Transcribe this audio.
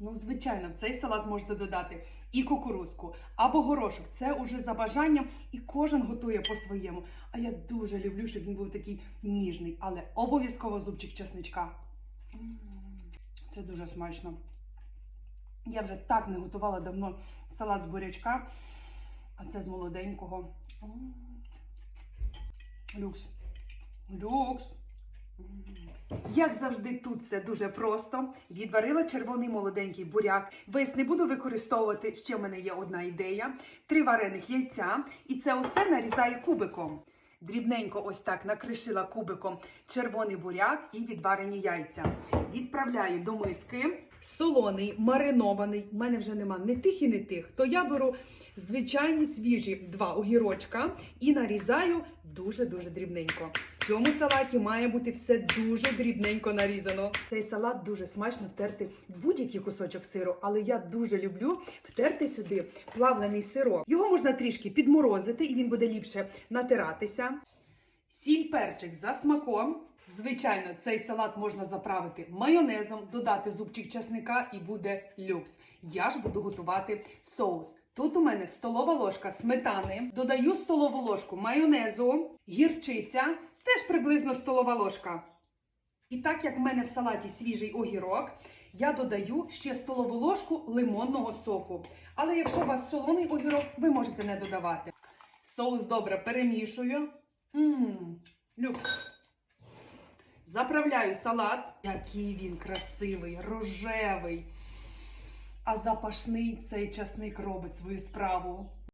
Ну, звичайно, в цей салат можна додати і кукурузку, або горошок. Це уже за бажанням, і кожен готує по-своєму. А я дуже люблю, щоб він був такий ніжний, але обов'язково зубчик чесничка. Це дуже смачно. Я вже так не готувала давно салат з бурячка, а це з молоденького. Люкс. Люкс. Як завжди, тут все дуже просто. Відварила червоний молоденький буряк. Весь не буду використовувати. Ще в мене є одна ідея: три варених яйця, і це усе нарізаю кубиком. Дрібненько ось так накришила кубиком червоний буряк і відварені яйця. Відправляю до миски. Солоний, маринований. У мене вже нема не тих і не тих. То я беру звичайні свіжі два огірочка і нарізаю дуже-дуже дрібненько. В цьому салаті має бути все дуже дрібненько нарізано. Цей салат дуже смачно втерти будь-який кусочок сиру, але я дуже люблю втерти сюди плавлений сирок. Його можна трішки підморозити, і він буде ліпше натиратися. Сіль перчик за смаком. Звичайно, цей салат можна заправити майонезом, додати зубчик часника і буде люкс. Я ж буду готувати соус. Тут у мене столова ложка сметани, додаю столову ложку майонезу, гірчиця, теж приблизно столова ложка. І так як в мене в салаті свіжий огірок, я додаю ще столову ложку лимонного соку. Але якщо у вас солоний огірок, ви можете не додавати. Соус добре перемішую. Мм, люкс. Заправляю салат. Який він красивий, рожевий. А запашний цей часник робить свою справу.